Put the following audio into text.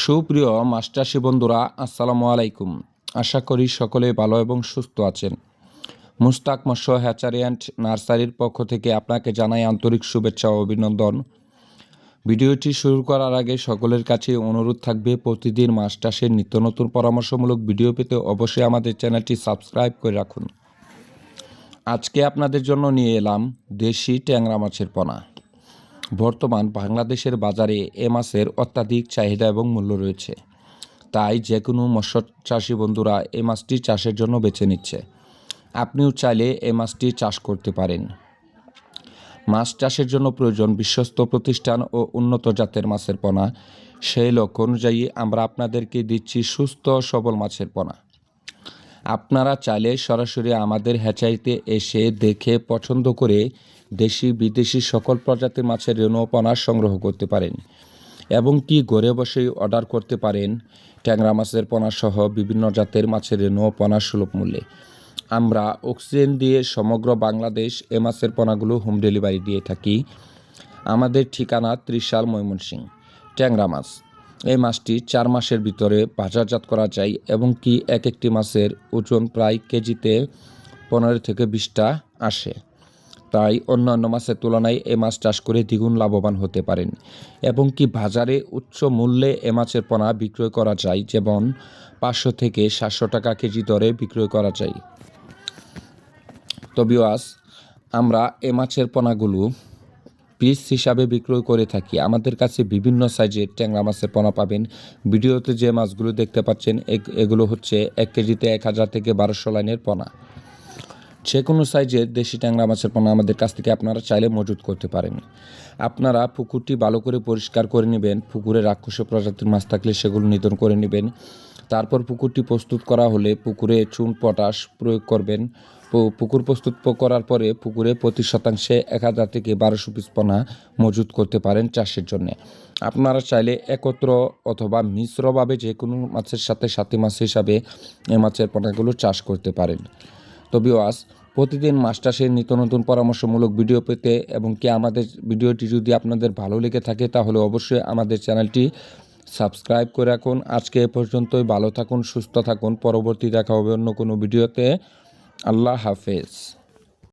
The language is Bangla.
সুপ্রিয় মাস্টারসি বন্ধুরা আসসালামু আলাইকুম। আশা করি সকলে ভালো এবং সুস্থ আছেন। মুস্তাক মৎস্য হ্যাচারি অ্যান্ড নার্সারির পক্ষ থেকে আপনাকে জানাই আন্তরিক শুভেচ্ছা ও অভিনন্দন। ভিডিওটি শুরু করার আগে সকলের কাছে অনুরোধ থাকবে, প্রতিদিন চাষের নিত্য নতুন পরামর্শমূলক ভিডিও পেতে অবশ্যই আমাদের চ্যানেলটি সাবস্ক্রাইব করে রাখুন। আজকে আপনাদের জন্য নিয়ে এলাম দেশি ট্যাংরা মাছের পোনা। বর্তমান বাংলাদেশের বাজারে এ মাছের অত্যাধিক চাহিদা এবং মূল্য রয়েছে। তাই যে কোনো মৎস্য চাষি বন্ধুরা এই মাছটি চাষের জন্য বেছে নিচ্ছে। আপনিও চাইলে এই মাছটি চাষ করতে পারেন। মাছ চাষের জন্য প্রয়োজন বিশ্বস্ত প্রতিষ্ঠান ও উন্নত জাতের মাছের পোনা। সেই লক্ষ্য অনুযায়ী আমরা আপনাদেরকে দিচ্ছি সুস্থ সবল মাছের পোনা। আপনারা চাইলে সরাসরি আমাদের হ্যাচাইতে এসে দেখে পছন্দ করে দেশি, বিদেশি সকল প্রজাতির মাছের রেণুপনা সংগ্রহ করতে পারেন। এবং কি ঘরে বসেই অর্ডার করতে পারেন ট্যাংরা মাছের পোনা সহ বিভিন্ন জাতের মাছের রেণুপনা সুলভ মূল্যে। আমরা অক্সিজেন দিয়ে সমগ্র বাংলাদেশ এ মাছের পোনাগুলো হোম ডেলিভারি দিয়ে থাকি। আমাদের ঠিকানা ত্রিশাল ময়মনসিংহ, ট্যাংরা মাছ। এই মাছটি চার মাসের ভিতরে বাজারজাত করা যায় এবং কি এক একটি মাছের ওজন প্রায় কেজিতে পনেরো থেকে বিশটা আসে। তাই অন্যান্য মাছের তুলনায় এ মাছ চাষ করে দ্বিগুণ লাভবান হতে পারেন। এবং কি বাজারে উচ্চ মূল্যে এ মাছের পোনা বিক্রয় করা যায়, যেমন পাঁচশো থেকে সাতশো টাকা কেজি দরে বিক্রয় করা যায়। তো বিওয়াস আমরা এ মাছের পোনাগুলো পিস হিসাবে বিক্রয় করে থাকি। আমাদের কাছে বিভিন্ন সাইজের ট্যাংরা মাছের পোনা পাবেন। ভিডিওতে যে মাছগুলো দেখতে পাচ্ছেন, এগ- এগুলো হচ্ছে এক কেজিতে এক হাজার থেকে বারোশো লাইনের পোনা। যে কোনো সাইজের দেশি ট্যাংরা মাছের পোনা আমাদের কাছ থেকে আপনারা চাইলে মজুত করতে পারেন। আপনারা পুকুরটি ভালো করে পরিষ্কার করে নেবেন। পুকুরে রাক্ষসী প্রজাতির মাছ থাকলে সেগুলো নিধন করে নেবেন। তারপর পুকুরটি প্রস্তুত করা হলে পুকুরে চুন পটাশ প্রয়োগ করবেন। পুকুর প্রস্তুত করার পরে পুকুরে প্রতি শতাংশে এক হাজার থেকে বারোশো পিস পোনা মজুত করতে পারেন চাষের জন্য। আপনারা চাইলে একত্র অথবা মিশ্রভাবে যে কোনো মাছের সাথে সাথী মাছ হিসাবে এই মাছের পোনাগুলো চাষ করতে পারেন। তো বিওয়াস প্রতিদিন মাছ চাষের নিত্য নতুন পরামর্শমূলক ভিডিও পেতে এবং কি আমাদের ভিডিওটি যদি আপনাদের ভালো লেগে থাকে তাহলে অবশ্যই আমাদের চ্যানেলটি সাবস্ক্রাইব করে রাখুন। আজকে এ পর্যন্তই। ভালো থাকুন, সুস্থ থাকুন। পরবর্তী দেখা হবে অন্য কোনো ভিডিওতে। আল্লাহ হাফেজ।